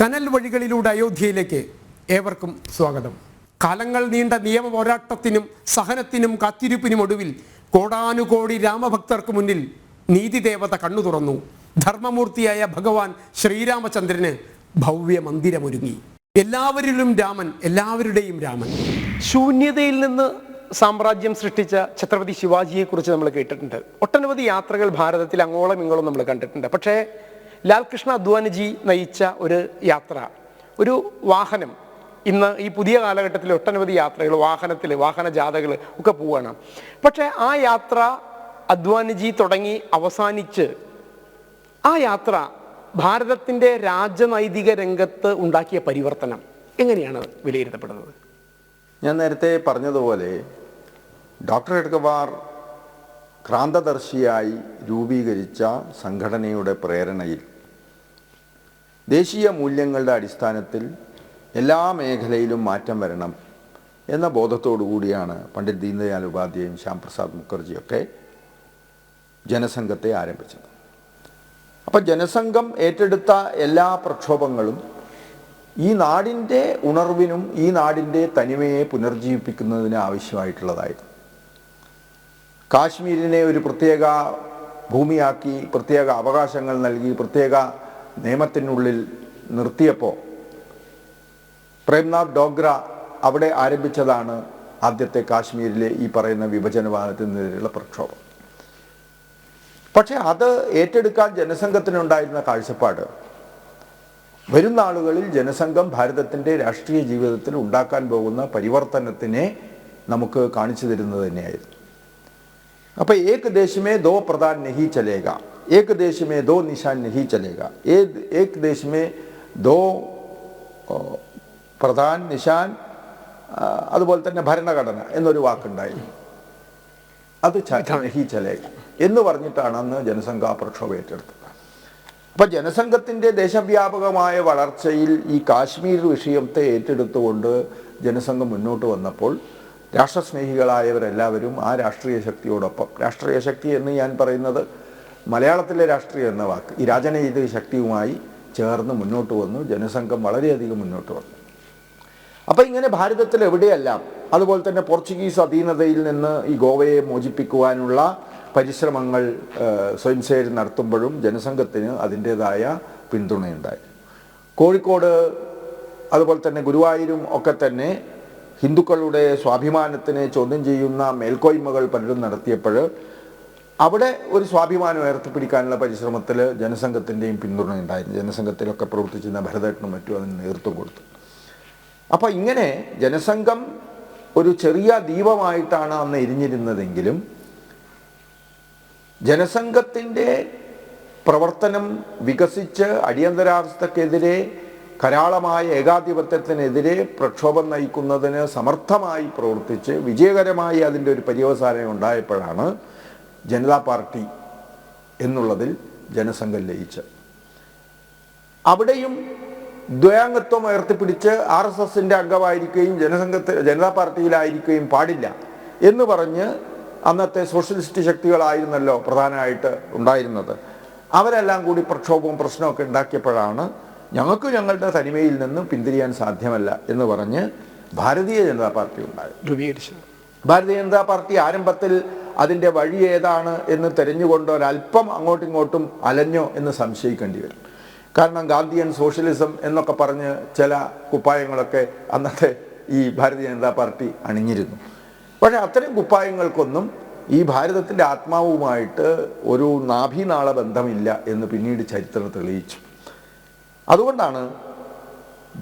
കനൽ വഴികളിലൂടെ അയോധ്യയിലേക്ക് ഏവർക്കും സ്വാഗതം. കാലങ്ങൾ നീണ്ട നിയമ പോരാട്ടത്തിനും സഹനത്തിനും കാത്തിരിപ്പിനും ഒടുവിൽ കോടാനുകോടി രാമഭക്തർക്ക് മുന്നിൽ നീതിദേവത കണ്ണു തുറന്നു. ധർമ്മമൂർത്തിയായ ഭഗവാൻ ശ്രീരാമചന്ദ്രന് ഭവ്യ മന്ദിരമൊരുങ്ങി. എല്ലാവരിലും രാമൻ എല്ലാവരുടെയും രാമൻ. ശൂന്യതയിൽ നിന്ന് സാമ്രാജ്യം സൃഷ്ടിച്ച ഛത്രപതി ശിവാജിയെ കുറിച്ച് നമ്മൾ കേട്ടിട്ടുണ്ട്. ഒട്ടനവധി യാത്രകൾ ഭാരതത്തിൽ അങ്ങോളം ഇങ്ങോളം നമ്മൾ കണ്ടിട്ടുണ്ട്. പക്ഷേ ലാൽകൃഷ്ണ അദ്വാനിജി നയിച്ച ഒരു യാത്ര ഒരു വാഹനം. ഇന്ന് ഈ പുതിയ കാലഘട്ടത്തിൽ ഒട്ടനവധി യാത്രകൾ വാഹനത്തിൽ വാഹന ജാഥകൾ ഒക്കെ പോവുകയാണ് പക്ഷേ ആ യാത്ര അദ്വാനിജി തുടങ്ങി അവസാനിച്ച് ആ യാത്ര ഭാരതത്തിന്റെ രാജനൈതിക രംഗത്ത് ഉണ്ടാക്കിയ പരിവർത്തനം എങ്ങനെയാണ് വിലയിരുത്തപ്പെടുന്നത്? ഞാൻ നേരത്തെ പറഞ്ഞതുപോലെ ഡോക്ടർ എഡ്ഗവാർ ക്രാന്തദർശിയായി രൂപീകരിച്ച സംഘടനയുടെ പ്രേരണയിൽ ദേശീയ മൂല്യങ്ങളുടെ അടിസ്ഥാനത്തിൽ എല്ലാ മേഖലയിലും മാറ്റം വരണം എന്ന ബോധത്തോടു കൂടിയാണ് പണ്ഡിറ്റ് ദീൻദയാൽ ഉപാധ്യായും ശ്യാംപ്രസാദ് മുഖർജിയൊക്കെ ജനസംഘത്തെ ആരംഭിച്ചത്. അപ്പം ജനസംഘം ഏറ്റെടുത്ത എല്ലാ പ്രക്ഷോഭങ്ങളും ഈ നാടിന്റെ ഉണർവിനും ഈ നാടിന്റെ തനിമയെ പുനർജീവിപ്പിക്കുന്നതിന് ആവശ്യമായിട്ടുള്ളതായിരുന്നു. കാശ്മീരിനെ ഒരു പ്രത്യേക ഭൂമിയാക്കി പ്രത്യേക അവകാശങ്ങൾ നൽകി പ്രത്യേക നിയമത്തിനുള്ളിൽ നിർത്തിയപ്പോൾ പ്രേംനാഥ് ഡോഗ്ര അവിടെ ആരംഭിച്ചതാണ് ആദ്യത്തെ കാശ്മീരിലെ ഈ പറയുന്ന വിഭജനവാദത്തിനെതിരെയുള്ള പ്രക്ഷോഭം. പക്ഷെ അത് ഏറ്റെടുക്കാൻ ജനസംഘത്തിനുണ്ടായിരുന്ന കാഴ്ചപ്പാട് വരും നാളുകളിൽ ജനസംഘം ഭാരതത്തിന്റെ രാഷ്ട്രീയ ജീവിതത്തിൽ ഉണ്ടാക്കാൻ പോകുന്ന പരിവർത്തനത്തിനെ നമുക്ക് കാണിച്ചു തരുന്നത് തന്നെയായിരുന്നു. അപ്പോൾ ഏക് ദേശമേ ദോ പ്രധാൻ നഹി ചലേഗ. ഏക് देश में दो निशान नहीं चलेगा। एक एक देश में ദോ प्रधान പ്രധാൻ നിഷാൻ അതുപോലെ തന്നെ ഭരണഘടന എന്നൊരു വാക്കുണ്ടായി। അത് ചലേ എന്ന് പറഞ്ഞിട്ടാണ് അന്ന് ജനസംഘ പ്രക്ഷോഭം ഏറ്റെടുത്തത്। അപ്പൊ ജനസംഘത്തിന്റെ ദേശവ്യാപകമായ വളർച്ചയിൽ ഈ കാശ്മീർ വിഷയത്തെ ഏറ്റെടുത്തുകൊണ്ട് ജനസംഘം മുന്നോട്ട് വന്നപ്പോൾ രാഷ്ട്രസ്നേഹികളായവരെല്ലാവരും ആ രാഷ്ട്രീയ ശക്തിയോടൊപ്പം രാഷ്ട്രീയ ശക്തി എന്ന് ഞാൻ പറയുന്നത് മലയാളത്തിലെ രാഷ്ട്രീയം എന്ന വാക്ക് ഈ രാജനൈതിക ശക്തിയുമായി ചേർന്ന് മുന്നോട്ട് വന്നു. ജനസംഘം വളരെയധികം മുന്നോട്ട് വന്നു. അപ്പം ഇങ്ങനെ ഭാരതത്തിൽ എവിടെയെല്ലാം അതുപോലെ തന്നെ പോർച്ചുഗീസ് അധീനതയിൽ നിന്ന് ഈ ഗോവയെ മോചിപ്പിക്കുവാനുള്ള പരിശ്രമങ്ങൾ ഏഹ്, സ്വയം സേവ നടത്തുമ്പോഴും ജനസംഘത്തിന് അതിന്റെതായ പിന്തുണയുണ്ടായി. കോഴിക്കോട് അതുപോലെ തന്നെ ഗുരുവായൂരും ഒക്കെ തന്നെ ഹിന്ദുക്കളുടെ സ്വാഭിമാനത്തിനെ ചോദ്യം ചെയ്യുന്ന മേൽക്കോയ്മകൾ പലരും നടത്തിയപ്പോൾ അവിടെ ഒരു സ്വാഭിമാനം ഉയർത്തിപ്പിടിക്കാനുള്ള പരിശ്രമത്തിൽ ജനസംഘത്തിന്റെയും പിന്തുണ ഉണ്ടായിരുന്നു. ജനസംഘത്തിലൊക്കെ പ്രവർത്തിച്ചിരുന്ന ഭരതേട്ടനും മറ്റും അതിന് നേതൃത്വം കൊടുത്തു. അപ്പോൾ ഇങ്ങനെ ജനസംഘം ഒരു ചെറിയ ദീപമായിട്ടാണ് അന്ന് എരിഞ്ഞിരുന്നതെങ്കിലും ജനസംഘത്തിന്റെ പ്രവർത്തനം വികസിച്ച് അടിയന്തരാവസ്ഥക്കെതിരെ കരാളമായ ഏകാധിപത്യത്തിനെതിരെ പ്രക്ഷോഭം നയിക്കുന്നതിന് സമർത്ഥമായി പ്രവർത്തിച്ച് വിജയകരമായി അതിന്റെ ഒരു പര്യവസാനം ഉണ്ടായപ്പോഴാണ് ജനതാ പാർട്ടി എന്നുള്ളതിൽ ജനസംഘം ലയിച്ച്. അവിടെയും ദ്വയാംഗത്വം ഉയർത്തിപ്പിടിച്ച് ആർ എസ് എസിന്റെ അംഗമായിരിക്കുകയും ജനസംഘത്തിൽ ജനതാ പാർട്ടിയിലായിരിക്കുകയും പാടില്ല എന്ന് പറഞ്ഞ് അന്നത്തെ സോഷ്യലിസ്റ്റ് ശക്തികളായിരുന്നല്ലോ പ്രധാനമായിട്ട് ഉണ്ടായിരുന്നത്. അവരെല്ലാം കൂടി പ്രക്ഷോഭവും പ്രശ്നമൊക്കെ ഉണ്ടാക്കിയപ്പോഴാണ് ഞങ്ങൾക്ക് ഞങ്ങളുടെ തനിമയിൽ നിന്ന് പിന്തിരിയാൻ സാധ്യമല്ല എന്ന് പറഞ്ഞ് ഭാരതീയ ജനതാ പാർട്ടി ഉണ്ടായി രൂപീകരിച്ചു ഭാരതീയ ജനതാ പാർട്ടി ആരംഭത്തിൽ അതിന്റെ വഴി ഏതാണ് എന്ന് തിരഞ്ഞുകൊണ്ടോ ഒരല്പം അങ്ങോട്ടും ഇങ്ങോട്ടും അലഞ്ഞോ എന്ന് സംശയിക്കേണ്ടി വരും. കാരണം ഗാന്ധിയൻ സോഷ്യലിസം എന്നൊക്കെ പറഞ്ഞ് ചില കുപ്പായങ്ങളൊക്കെ അന്നത്തെ ഈ ഭാരതീയ ജനതാ പാർട്ടി അണിഞ്ഞിരുന്നു. പക്ഷേ അത്തരം കുപ്പായങ്ങൾക്കൊന്നും ഈ ഭാരതത്തിന്റെ ആത്മാവുമായിട്ട് ഒരു നാഭിനാള ബന്ധമില്ല എന്ന് പിന്നീട് ചരിത്രം തെളിയിച്ചു. അതുകൊണ്ടാണ്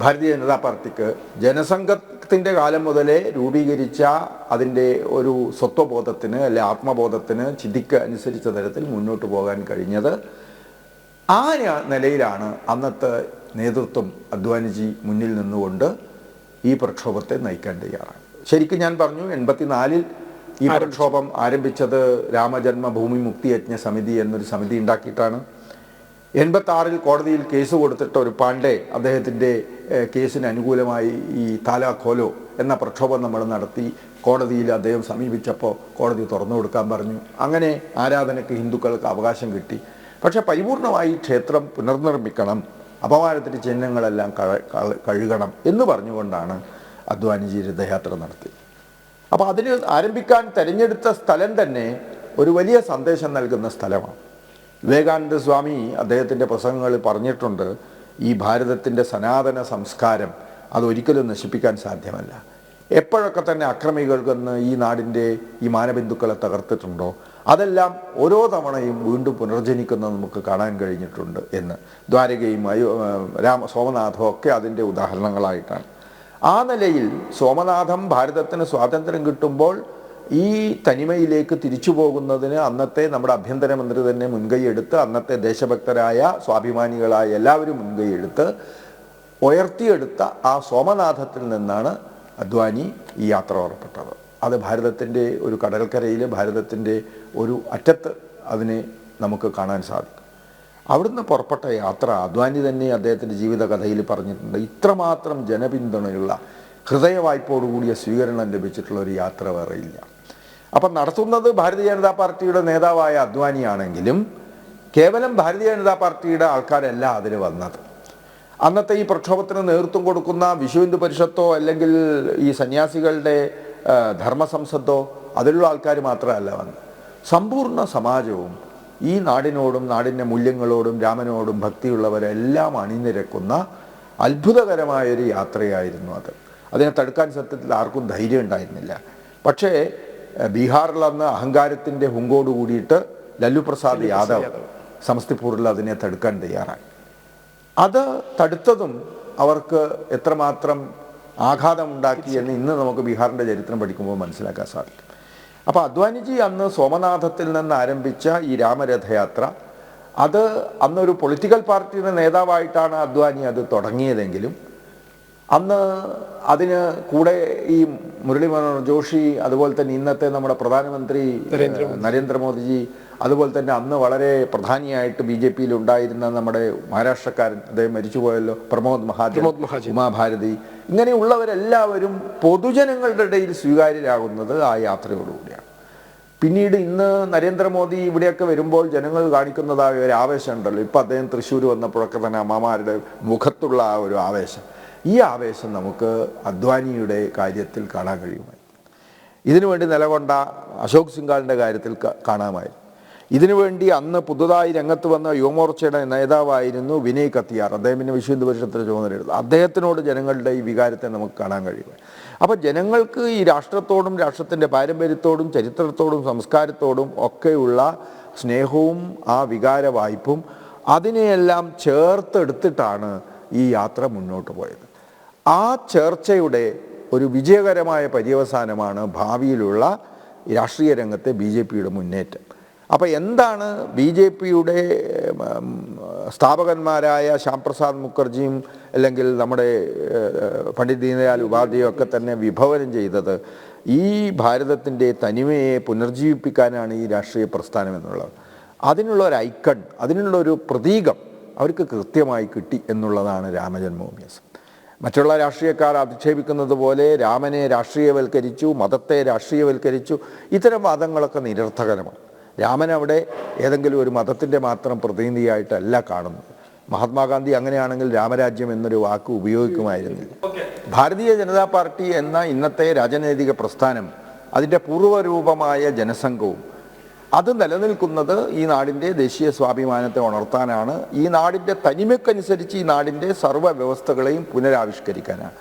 ഭാരതീയ ജനതാ പാർട്ടിക്ക് ജനസംഘത്തിന്റെ കാലം മുതലേ രൂപീകരിച്ച അതിന്റെ ഒരു സ്വത്വബോധത്തിന് അല്ലെ ആത്മബോധത്തിന് ചിതിക്ക് അനുസരിച്ച തരത്തിൽ മുന്നോട്ട് പോകാൻ കഴിഞ്ഞത് ആ നിലയിലാണ് അന്നത്തെ നേതൃത്വം അദ്വാനിജി മുന്നിൽ നിന്നുകൊണ്ട് ഈ പ്രക്ഷോഭത്തെ നയിക്കാൻ തയ്യാറാണ് ശരിക്കും ഞാൻ പറഞ്ഞു എൺപത്തിനാലിൽ ഈ പ്രക്ഷോഭം ആരംഭിച്ചത് രാമജന്മഭൂമി മുക്തിയജ്ഞ സമിതി എന്നൊരു സമിതി ഉണ്ടാക്കിയിട്ടാണ്. എൺപത്തി ആറിൽ കോടതിയിൽ കേസ് കൊടുത്തിട്ട് ഒരു പാണ്ഡെ അദ്ദേഹത്തിന്റെ കേസിന് അനുകൂലമായി ഈ താലാ ഖോലോ എന്ന പ്രക്ഷോഭം നമ്മൾ നടത്തി. കോടതിയിൽ അദ്ദേഹം സമീപിച്ചപ്പോൾ കോടതി തുറന്നു കൊടുക്കാൻ പറഞ്ഞു. അങ്ങനെ ആരാധനയ്ക്ക് ഹിന്ദുക്കൾക്ക് അവകാശം കിട്ടി. പക്ഷെ പരിപൂർണമായി ക്ഷേത്രം പുനർനിർമ്മിക്കണം അപമാനത്തിന്റെ ചിഹ്നങ്ങളെല്ലാം കഴുകണം എന്ന് പറഞ്ഞുകൊണ്ടാണ് അദ്വാനിജി രഥയാത്ര നടത്തി. അപ്പോൾ അതിന് ആരംഭിക്കാൻ തിരഞ്ഞെടുത്ത സ്ഥലം തന്നെ ഒരു വലിയ സന്ദേശം നൽകുന്ന സ്ഥലമാണ്. വിവേകാനന്ദ സ്വാമി അദ്ദേഹത്തിന്റെ പ്രസംഗങ്ങളിൽ പറഞ്ഞിട്ടുണ്ട് ഈ ഭാരതത്തിന്റെ സനാതന സംസ്കാരം അതൊരിക്കലും നശിപ്പിക്കാൻ സാധ്യമല്ല. എപ്പോഴൊക്കെ തന്നെ അക്രമികൾക്കെന്ന് ഈ നാടിന്റെ ഈ മാനബിന്ദുക്കളെ തകർത്തിട്ടുണ്ടോ അതെല്ലാം ഓരോ തവണയും വീണ്ടും പുനർജനിക്കുന്നത് നമുക്ക് കാണാൻ കഴിഞ്ഞിട്ടുണ്ട് എന്ന്. ദ്വാരകയും അയോ രാമ സോമനാഥവും ഒക്കെ അതിന്റെ ഉദാഹരണങ്ങളായിട്ടാണ്. ആ നിലയിൽ സോമനാഥം ഭാരതത്തിന് സ്വാതന്ത്ര്യം കിട്ടുമ്പോൾ ഈ തനിമയിലേക്ക് തിരിച്ചു പോകുന്നതിന് അന്നത്തെ നമ്മുടെ ആഭ്യന്തരമന്ത്രി തന്നെ മുൻകൈയെടുത്ത് അന്നത്തെ ദേശഭക്തരായ സ്വാഭിമാനികളായ എല്ലാവരും മുൻകൈയെടുത്ത് ഉയർത്തിയെടുത്ത ആ സോമനാഥത്തിൽ നിന്നാണ് അദ്വാനി ഈ യാത്ര പുറപ്പെട്ടത്. അത് ഭാരതത്തിന്റെ ഒരു കടൽക്കരയിൽ ഭാരതത്തിന്റെ ഒരു അറ്റത്ത് അതിനെ നമുക്ക് കാണാൻ സാധിക്കും. അവിടുന്ന് പുറപ്പെട്ട യാത്ര അദ്വാനി തന്നെ അദ്ദേഹത്തിന്റെ ജീവിതകഥയിൽ പറഞ്ഞിട്ടുണ്ട്. ഇത്രമാത്രം ജനപിന്തുണയുള്ള ഹൃദയവായ്പോടുകൂടിയ സ്വീകരണം ലഭിച്ചിട്ടുള്ള ഒരു യാത്ര വേറെയില്ല അപ്പം നടത്തുന്നത് ഭാരതീയ ജനതാ പാർട്ടിയുടെ നേതാവായ അദ്വാനിയാണെങ്കിലും കേവലം ഭാരതീയ ജനതാ പാർട്ടിയുടെ ആൾക്കാരല്ല അതിന് വന്നത്. അന്നത്തെ ഈ പ്രക്ഷോഭത്തിന് നേതൃത്വം കൊടുക്കുന്ന വിശ്വ ഹിന്ദു പരിഷത്തോ അല്ലെങ്കിൽ ഈ സന്യാസികളുടെ ധർമ്മസംസത്തോ അതിലുള്ള ആൾക്കാർ മാത്രമല്ല വന്നത്. സമ്പൂർണ സമാജവും ഈ നാടിനോടും നാടിന്റെ മൂല്യങ്ങളോടും രാമനോടും ഭക്തിയുള്ളവരെല്ലാം അണിനിരക്കുന്ന അത്ഭുതകരമായൊരു യാത്രയായിരുന്നു അത്. അതിനെ തടുക്കാൻ സത്യത്തിൽ ആർക്കും ധൈര്യം ഉണ്ടായിരുന്നില്ല. പക്ഷേ ബീഹാറിൽ അന്ന് അഹങ്കാരത്തിന്റെ ഹുങ്കോട് കൂടിയിട്ട് ലല്ലു പ്രസാദ് യാദവ് സമസ്തിപൂരിൽ അതിനെ തടുക്കാൻ തയ്യാറായി. അത് തടുത്തതും അവർക്ക് എത്രമാത്രം ആഘാതമുണ്ടാക്കി എന്ന് ഇന്ന് നമുക്ക് ബീഹാറിന്റെ ചരിത്രം പഠിക്കുമ്പോൾ മനസ്സിലാക്കാൻ സാധിക്കും. അപ്പോൾ അദ്വാനിജി അന്ന് സോമനാഥത്തിൽ നിന്ന് ആരംഭിച്ച ഈ രാമരഥയാത്ര അത് അന്നൊരു പൊളിറ്റിക്കൽ പാർട്ടിയുടെ നേതാവായിട്ടാണ് അദ്വാനി അത് തുടങ്ങിയതെങ്കിലും അന്ന് അതിന് കൂടെ ഈ മുരളി മനോഹർ ജോഷി അതുപോലെ തന്നെ ഇന്നത്തെ നമ്മുടെ പ്രധാനമന്ത്രി നരേന്ദ്രമോദിജി അതുപോലെ തന്നെ അന്ന് വളരെ പ്രധാനിയായിട്ട് ബി ജെ പിയിൽ ഉണ്ടായിരുന്ന നമ്മുടെ മഹാരാഷ്ട്രക്കാരൻ അദ്ദേഹം മരിച്ചുപോയല്ലോ പ്രമോദ് മഹാജൻ. ഉമാഭാരതി. ഇങ്ങനെയുള്ളവരെല്ലാവരും പൊതുജനങ്ങളുടെ ഇടയിൽ സ്വീകാര്യരാകുന്നത് ആ യാത്രയോടുകൂടിയാണ്. പിന്നീട് ഇന്ന് നരേന്ദ്രമോദി ഇവിടെയൊക്കെ വരുമ്പോൾ ജനങ്ങൾ കാണിക്കുന്നതായ ഒരു ആവേശമുണ്ടല്ലോ. ഇപ്പം അദ്ദേഹം തൃശ്ശൂർ വന്നപ്പോഴൊക്കെ തന്നെ അമ്മമാരുടെ മുഖത്തുള്ള ആ ഒരു ആവേശം. ഈ ആവേശം നമുക്ക് അദ്വാനിയുടെ കാര്യത്തിൽ കാണാൻ കഴിയുമായി ഇതിനുവേണ്ടി നിലകൊണ്ട അശോക് സിംഗാളിന്റെ കാര്യത്തിൽ കാണാമായി ഇതിനുവേണ്ടി അന്ന് പുതുതായി രംഗത്ത് വന്ന യുവമോർച്ചയുടെ നേതാവായിരുന്നു വിനയ് കത്തിയാർ. അദ്ദേഹം പിന്നെ വിശ്വ ഹിന്ദു പരിഷത്തിന് ചുമതലയെടുത്തു അദ്ദേഹത്തിനോട് ജനങ്ങളുടെ ഈ വികാരത്തെ നമുക്ക് കാണാൻ കഴിയും അപ്പോൾ ജനങ്ങൾക്ക് ഈ രാഷ്ട്രത്തോടും രാഷ്ട്രത്തിന്റെ പാരമ്പര്യത്തോടും ചരിത്രത്തോടും സംസ്കാരത്തോടും ഒക്കെയുള്ള സ്നേഹവും ആ വികാര വായ്പും അതിനെയെല്ലാം ചേർത്തെടുത്തിട്ടാണ് ഈ യാത്ര മുന്നോട്ട് പോയത്. ആ ചേർച്ചയുടെ ഒരു വിജയകരമായ പര്യവസാനമാണ് ഭാവിയിലുള്ള രാഷ്ട്രീയ രംഗത്തെ ബി ജെ പിയുടെ മുന്നേറ്റം. അപ്പോൾ എന്താണ് ബി ജെ പിയുടെ സ്ഥാപകന്മാരായ ശ്യാംപ്രസാദ് മുഖർജിയും അല്ലെങ്കിൽ നമ്മുടെ പണ്ഡിറ്റ് ദീനദയാൽ ഉപാധ്യായും ഒക്കെ തന്നെ വിഭവനം ചെയ്തത് ഈ ഭാരതത്തിന്റെ തനിമയെ പുനർജീവിപ്പിക്കാനാണ് ഈ രാഷ്ട്രീയ പ്രസ്ഥാനം എന്നുള്ളത്. അതിനുള്ള ഒരു ഐക്കൺ അതിനുള്ള ഒരു പ്രതീകം അവർക്ക് കൃത്യമായി കിട്ടി എന്നുള്ളതാണ് രാമജന്മഭൂമി. മറ്റുള്ള രാഷ്ട്രീയക്കാർ അധിക്ഷേപിക്കുന്നത് പോലെ രാമനെ രാഷ്ട്രീയവൽക്കരിച്ചു മതത്തെ രാഷ്ട്രീയവൽക്കരിച്ചു. ഇത്തരം വാദങ്ങളൊക്കെ നിരർത്ഥകരമാണ്. രാമൻ അവിടെ ഏതെങ്കിലും ഒരു മതത്തിന്റെ മാത്രം പ്രതിനിധിയായിട്ടല്ല കാണുന്നത്. മഹാത്മാഗാന്ധി അങ്ങനെയാണെങ്കിൽ രാമരാജ്യം എന്നൊരു വാക്ക് ഉപയോഗിക്കുമായിരുന്നില്ല. ഭാരതീയ ജനതാ പാർട്ടി എന്ന ഇന്നത്തെ രാജനൈതിക പ്രസ്ഥാനം അതിന്റെ പൂർവരൂപമായ ജനസംഘവും അത് നിലനിൽക്കുന്നത് ഈ നാടിന്റെ ദേശീയ സ്വാഭിമാനത്തെ ഉണർത്താനാണ്. ഈ നാടിന്റെ തനിമയ്ക്കനുസരിച്ച് ഈ നാടിന്റെ സർവ വ്യവസ്ഥകളെയും പുനരാവിഷ്കരിക്കാനാണ്.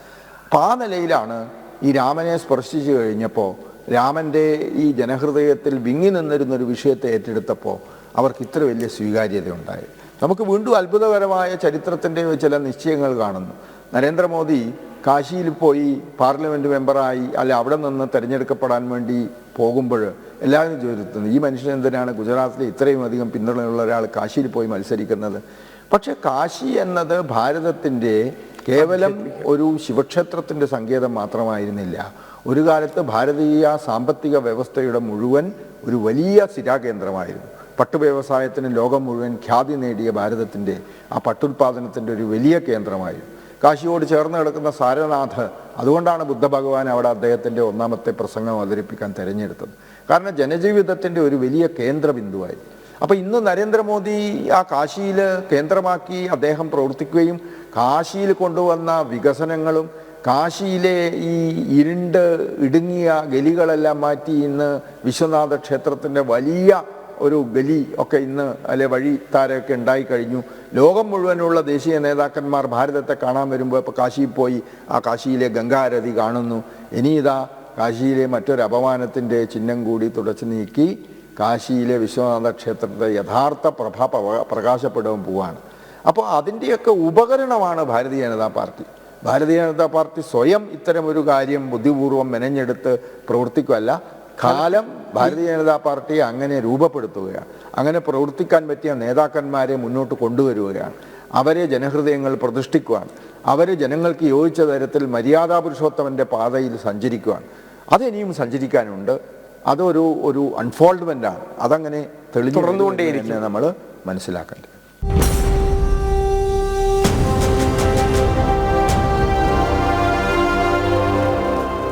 അപ്പം ആ നിലയിലാണ് ഈ രാമനെ സ്പർശിച്ചു കഴിഞ്ഞപ്പോൾ രാമന്റെ ഈ ജനഹൃദയത്തിൽ വിങ്ങി നിന്നിരുന്നൊരു വിഷയത്തെ ഏറ്റെടുത്തപ്പോൾ അവർക്ക് ഇത്ര വലിയ സ്വീകാര്യത ഉണ്ടായി നമുക്ക് വീണ്ടും അത്ഭുതകരമായ ചരിത്രത്തിന്റെ ചില നിശ്ചയങ്ങൾ കാണുന്നു. നരേന്ദ്രമോദി കാശിയിൽ പോയി പാർലമെന്റ് മെമ്പറായി അല്ലെ അവിടെ നിന്ന് തിരഞ്ഞെടുക്കപ്പെടാൻ വേണ്ടി പോകുമ്പോൾ എല്ലാവരും ചോദിക്കുന്നു ഈ മനുഷ്യൻ എന്തിനാണ് ഗുജറാത്തിലെ ഇത്രയും അധികം പിന്തുണയുള്ള ഒരാൾ കാശിയിൽ പോയി മത്സരിക്കുന്നത്? പക്ഷേ കാശി എന്നത് ഭാരതത്തിന്റെ കേവലം ഒരു ശിവക്ഷേത്രത്തിന്റെ സങ്കേതം മാത്രമായിരുന്നില്ല. ഒരു കാലത്ത് ഭാരതീയ സാമ്പത്തിക വ്യവസ്ഥയുടെ മുഴുവൻ ഒരു വലിയ സ്ഥിരാകേന്ദ്രമായിരുന്നു. പട്ടു വ്യവസായത്തിന് ലോകം മുഴുവൻ ഖ്യാതി നേടിയ ഭാരതത്തിന്റെ ആ പട്ടുൽപാദനത്തിന്റെ ഒരു വലിയ കേന്ദ്രമായിരുന്നു. കാശിയോട് ചേർന്ന് കിടക്കുന്ന സാരനാഥ് അതുകൊണ്ടാണ് ബുദ്ധഭഗവാൻ അവിടെ അദ്ദേഹത്തിന്റെ ഒന്നാമത്തെ പ്രസംഗം അവതരിപ്പിക്കാൻ തിരഞ്ഞെടുത്തത്. കാരണം ജനജീവിതത്തിന്റെ ഒരു വലിയ കേന്ദ്ര ബിന്ദുവായി അപ്പോൾ ഇന്ന് നരേന്ദ്രമോദി ആ കാശിയിൽ കേന്ദ്രമാക്കി അദ്ദേഹം പ്രവർത്തിക്കുകയും കാശിയിൽ കൊണ്ടുവന്ന വികസനങ്ങളും കാശിയിലെ ഈ ഇരുണ്ട് ഇടുങ്ങിയ ഗലികളെല്ലാം മാറ്റി ഇന്ന് വിശ്വനാഥ ക്ഷേത്രത്തിന്റെ വലിയ ഒരു ഗലി ഒക്കെ ഇന്ന് അല്ലെ വഴി താരമൊക്കെ ഉണ്ടായിക്കഴിഞ്ഞു ലോകം മുഴുവനുള്ള ദേശീയ നേതാക്കന്മാർ ഭാരതത്തെ കാണാൻ വരുമ്പോൾ ഇപ്പോൾ കാശിയിൽ പോയി ആ കാശിയിലെ ഗംഗാരതി കാണുന്നു. ഇനി ഇതാ കാശിയിലെ മറ്റൊരു അപമാനത്തിന്റെ ചിഹ്നം കൂടി തുടച്ചു നീക്കി കാശിയിലെ വിശ്വനാഥ ക്ഷേത്രത്തെ യഥാർത്ഥ പ്രഭ പ്രകാശപ്പെടുവാൻ പോവാണ്. അപ്പോൾ അതിന്റെയൊക്കെ ഉപകരണമാണ് ഭാരതീയ ജനതാ പാർട്ടി. ഭാരതീയ ജനതാ പാർട്ടി സ്വയം ഇത്തരം ഒരു കാര്യം ബുദ്ധിപൂർവം മെനഞ്ഞെടുത്ത് പ്രവർത്തിക്കുകയല്ല കാലം ഭാരതീയ ജനതാ പാർട്ടിയെ അങ്ങനെ രൂപപ്പെടുത്തുകയാണ്. അങ്ങനെ പ്രവർത്തിക്കാൻ പറ്റിയ നേതാക്കന്മാരെ മുന്നോട്ട് കൊണ്ടുവരികയാണ്. അവരെ ജനഹൃദയങ്ങൾ പ്രതിഷ്ഠിക്കുവാൻ അവരെ ജനങ്ങൾക്ക് യോജിച്ച തരത്തിൽ മര്യാദാ പുരുഷോത്തമന്റെ പാതയിൽ സഞ്ചരിക്കുവാൻ അതിനിയും സഞ്ചരിക്കാനുണ്ട്. അതൊരു ഒരു അൺഫോൾഡ്മെന്റാണ് അതങ്ങനെ തെളിഞ്ഞു തുടർന്നുകൊണ്ടേയിരിക്കും. നമ്മൾ മനസ്സിലാക്കേണ്ടത്.